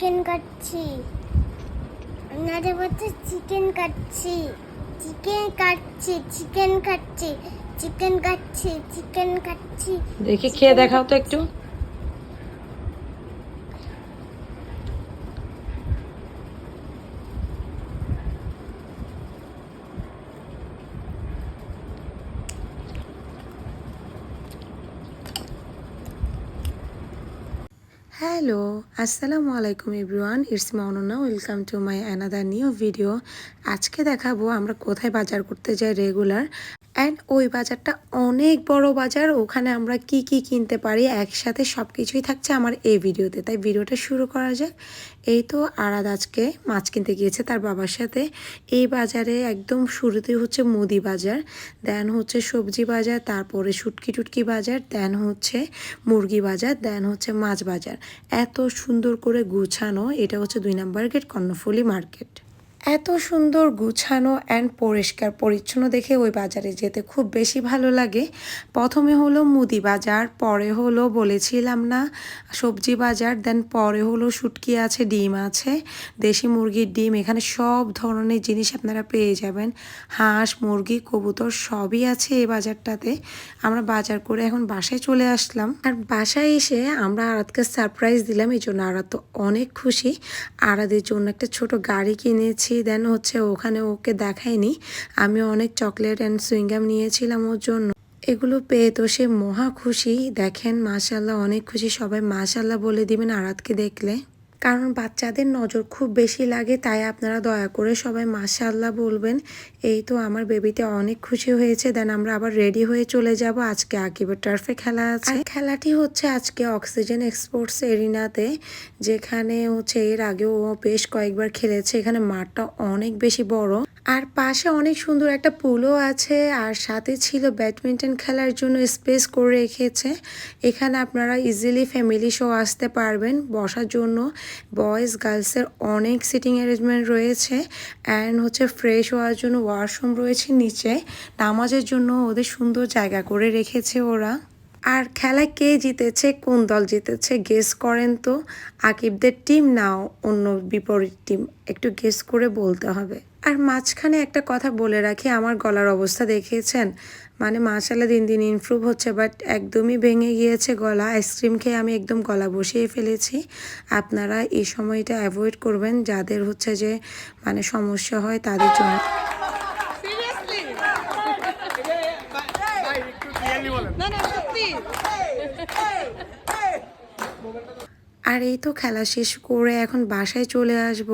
Chicken কাটছি। ওনাদের বলছে চিকেন কাটছি। চিকেন কাটছি চিকেন কাটছি চিকেন কাটছি চিকেন কাটছি। দেখি খেয়ে দেখাও তো একটু। হ্যালো, আসসালামু আলাইকুম everyone it's মাউনুনা welcome to my another new video. আজকে দেখাবো আমরা কোথায় বাজার করতে যাই রেগুলার। অ্যান্ড ওই বাজারটা অনেক বড় বাজার। ওখানে আমরা কি কি কিনতে পারি, একসাথে সব কিছুই থাকছে আমার এই ভিডিওতে। তাই ভিডিওটা শুরু করা যাক। এই তো আরাদ আজকে মাছ কিনতে গিয়েছে তার বাবার সাথে। এই বাজারে একদম শুরুতে হচ্ছে মুদি বাজার দেন হচ্ছে সবজি বাজার, তারপরে শুটকি টুটকি বাজার দেন হচ্ছে মুরগি বাজার দেন হচ্ছে মাছ বাজার। এত সুন্দর করে গুছানো, এটা হচ্ছে দুই নাম্বার গেট কর্ণফুলি মার্কেট এত সুন্দর গুছানো অ্যান্ড পরিষ্কার, পরিচ্ছন্ন দেখে ওই বাজারে যেতে খুব বেশি ভালো লাগে। প্রথমে হলো মুদি বাজার, পরে হলো বলেছিলাম না, সবজি বাজার দেন পরে হলো শুটকি আছে, ডিম আছে, দেশি মুরগির ডিম, এখানে সব ধরনের জিনিস আপনারা পেয়ে যাবেন। হাঁস, মুরগি, কবুতর সবই আছে এই বাজারটাতে। আমরা বাজার করে এখন বাসায় চলে আসলাম। আর বাসায় এসে আমরা আরাতকে সারপ্রাইজ দিলাম, এই জন্য আরাত তো অনেক খুশি। আরাদের জন্য একটা ছোট গাড়ি কিনেছি। দেন হচ্ছে ওখানে ওকে দেখায়নি আমি অনেক চকলেট অ্যান্ড সুইংগাম নিয়েছিলাম ওর জন্য। এগুলো পেয়ে তো সে মহা খুশি। দেখেন মাশাল্লাহ অনেক খুশি। সবাই মাশাল্লাহ বলে দিবেন আরাতকে দেখলে। কারণ বাচ্চাদের নজর খুব বেশি লাগে, তাই আপনারা দয়া করে সবাই মাশাল্লাহ বলবেন। এই তো আমার বেবিতে অনেক খুশি হয়েছে। দেন আমরা আবার রেডি হয়ে চলে যাব। আজকে আকিবের টার্ফে খেলা আছে। খেলাটি হচ্ছে আজকে অক্সিজেন এক্সপোর্টস এরিনাতে যেখানে হচ্ছে এর আগেও বেশ কয়েকবার খেলেছে। এখানে মাঠটা অনেক বেশি বড়। আর পাশে অনেক সুন্দর একটা পুলও আছে, আর সাথে ছিল ব্যাডমিন্টন খেলার জন্য স্পেস করে রেখেছে। এখানে আপনারা ইজিলি ফ্যামিলি শো আসতে পারবেন, বসার জন্য। বয়েজ গার্লসের অনেক সিটিং অ্যারেঞ্জমেন্ট রয়েছে অ্যান্ড হচ্ছে ফ্রেশ হওয়ার জন্য ওয়াশরুম রয়েছে নিচে। নামাজের জন্য ওদের সুন্দর জায়গা করে রেখেছে ওরা। আর খেলায় কে জিতেছে, কোন দল জিতেছে গেস করেন তো। আকিবদের টিম নাও, অন্য বিপরীত টিম একটু গেস করে বলতে হবে। আর মাঝখানে একটা কথা বলে রাখি আমার গলার অবস্থা দেখিয়েছেন? মানে মাশাল্লাহ দিন দিন ইমপ্রুভ হচ্ছে বাট একদমই ভেঙে গিয়েছে গলা। আইসক্রিম খেয়ে আমি একদম গলা বসিয়ে ফেলেছি। আপনারা এই সময়টা অ্যাভয়েড করবেন যাদের হচ্ছে যে মানে সমস্যা হয় তাদের জন্য। আর এই তো খেলা শেষ করে এখন বাসায় চলে আসব।